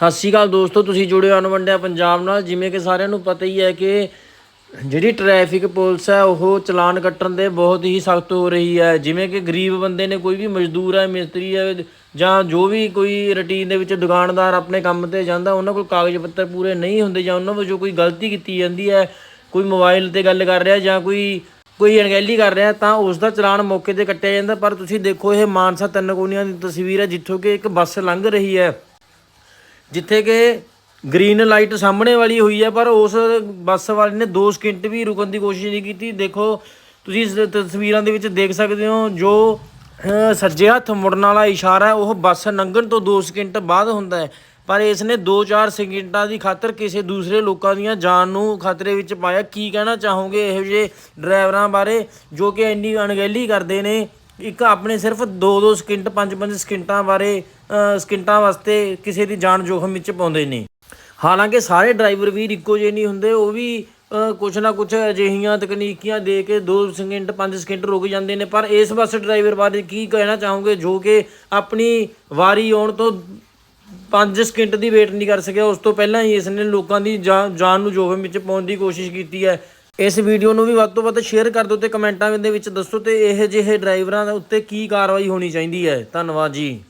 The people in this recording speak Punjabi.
ਸਤਿ ਸ਼੍ਰੀ ਅਕਾਲ ਦੋਸਤੋ, ਤੁਸੀਂ ਜੁੜੇ ਹੋ ਅਨਵੰਡਿਆ ਪੰਜਾਬ ਨਾਲ। ਜਿਵੇਂ ਕਿ ਸਾਰਿਆਂ ਨੂੰ ਪਤਾ ਹੀ ਹੈ ਕਿ ਜਿਹੜੀ ਟ੍ਰੈਫਿਕ ਪੁਲਿਸ ਹੈ, ਉਹ ਚਲਾਨ ਕੱਟਣ ਦੇ ਬਹੁਤ ਹੀ ਸਖਤ ਹੋ ਰਹੀ ਹੈ। ਜਿਵੇਂ ਕਿ ਗਰੀਬ ਬੰਦੇ ਨੇ ਕੋਈ ਵੀ ਮਜ਼ਦੂਰ ਹੈ, ਮਿਸਤਰੀ ਹੈ, ਜਾਂ ਜੋ ਵੀ ਕੋਈ ਰੁਟੀਨ ਦੇ ਵਿੱਚ ਦੁਕਾਨਦਾਰ ਆਪਣੇ ਕੰਮ ਤੇ ਜਾਂਦਾ, ਉਹਨਾਂ ਕੋਲ ਕਾਗਜ਼ ਪੱਤਰ ਪੂਰੇ ਨਹੀਂ ਹੁੰਦੇ, ਜਾਂ ਉਹਨਾਂ ਵਜੋਂ ਕੋਈ ਗਲਤੀ ਕੀਤੀ ਜਾਂਦੀ ਹੈ, ਕੋਈ ਮੋਬਾਈਲ ਤੇ ਗੱਲ ਕਰ ਰਿਹਾ, ਜਾਂ ਕੋਈ ਕੋਈ ਅਣਗਹਿਲੀ ਕਰ ਰਿਹਾ, ਤਾਂ ਉਸ ਦਾ ਚਲਾਨ ਮੌਕੇ ਤੇ ਕੱਟਿਆ ਜਾਂਦਾ। ਪਰ ਤੁਸੀਂ ਦੇਖੋ, ਇਹ ਮਾਨਸਾ ਤਿੰਨ ਕੋਨੀਆਂ ਦੀ ਤਸਵੀਰ ਹੈ, ਜਿੱਥੋਂ ਕਿ ਇੱਕ ਬੱਸ ਲੰਘ ਰਹੀ ਹੈ। ਜਿੱਥੇ ਕਿ ਗ੍ਰੀਨ ਲਾਈਟ ਸਾਹਮਣੇ ਵਾਲੀ ਹੋਈ ਹੈ, ਪਰ ਉਸ ਬੱਸ ਵਾਲੇ ਨੇ 2 ਸਕਿੰਟ ਵੀ ਰੁਕਣ ਦੀ ਕੋਸ਼ਿਸ਼ ਨਹੀਂ ਕੀਤੀ। ਦੇਖੋ, ਤੁਸੀਂ ਇਸ ਤਸਵੀਰਾਂ ਦੇ ਵਿੱਚ ਦੇਖ ਸਕਦੇ ਹੋ, ਜੋ ਸੱਜੇ ਹੱਥ ਮੁੜਨ ਵਾਲਾ ਇਸ਼ਾਰਾ ਹੈ, ਉਹ ਬੱਸ ਲੰਘਣ ਤੋਂ 2 ਸਕਿੰਟ ਬਾਅਦ ਹੁੰਦਾ ਹੈ। ਪਰ ਇਸ ਨੇ 2-4 ਸਕਿੰਟਾਂ ਦੀ ਖਾਤਰ ਕਿਸੇ ਦੂਸਰੇ ਲੋਕਾਂ ਦੀਆਂ ਜਾਨ ਨੂੰ ਖਤਰੇ ਵਿੱਚ ਪਾਇਆ। ਕੀ ਕਹਿਣਾ ਚਾਹੋਗੇ ਇਹੋ ਜਿਹੇ ਡਰਾਈਵਰਾਂ ਬਾਰੇ, ਜੋ ਕਿ ਇੰਨੀ ਅਣਗਹਿਲੀ ਕਰਦੇ ਨੇ? ਇੱਕ ਆਪਣੇ ਸਿਰਫ 2-2 ਸਕਿੰਟ 5-5 ਸਕਿੰਟਾਂ ਬਾਰੇ ਸਕਿੰਟਾਂ ਵਾਸਤੇ ਕਿਸੇ ਦੀ ਜਾਨ ਜੋਖਮ ਵਿੱਚ ਪਾਉਂਦੇ ਨੇ। ਹਾਲਾਂਕਿ ਸਾਰੇ ਡਰਾਈਵਰ ਵੀ ਇੱਕੋ ਜਿਹੇ ਨਹੀਂ ਹੁੰਦੇ ਉਹ ਵੀ ਅ, ਕੁਛ ਨਾ ਕੁਛ ਅਜਿਹੀਆਂ ਤਕਨੀਕੀਆਂ ਦੇ ਕੇ 2 ਸਕਿੰਟ 5 ਸਕਿੰਟ ਰੁਕ ਜਾਂਦੇ ਨੇ। ਪਰ ਇਸ ਬੱਸ ਡਰਾਈਵਰ ਬਾਰੇ ਕੀ ਕਹਿਣਾ ਚਾਹੋਗੇ ਜੋ ਕਿ ਆਪਣੀ ਵਾਰੀ ਆਉਣ ਤੋਂ 5 ਸਕਿੰਟ ਦੀ ਵੇਟ ਨਹੀਂ ਕਰ ਸਕਿਆ ਉਸ ਤੋਂ ਪਹਿਲਾਂ ਹੀ ਇਸ ਨੇ ਲੋਕਾਂ ਦੀ ਜਾ- ਜਾਨ ਨੂੰ ਜੋਖਮ ਵਿੱਚ ਪਾਉਣ ਦੀ ਕੋਸ਼ਿਸ਼ ਕੀਤੀ ਹੈ। ਇਸ ਵੀਡੀਓ ਨੂੰ ਵੀ ਵੱਧ ਤੋਂ ਵੱਧ ਸ਼ੇਅਰ ਕਰ ਦਿਓ ਤੇ ਕਮੈਂਟਾਂ ਦੇ ਵਿੱਚ ਦੱਸੋ ਤੇ ਇਹ ਜਿਹੇ ਡਰਾਈਵਰਾਂ ਦੇ ਉੱਤੇ ਕੀ ਕਾਰਵਾਈ ਹੋਣੀ ਚਾਹੀਦੀ ਹੈ। ਧੰਨਵਾਦ ਜੀ।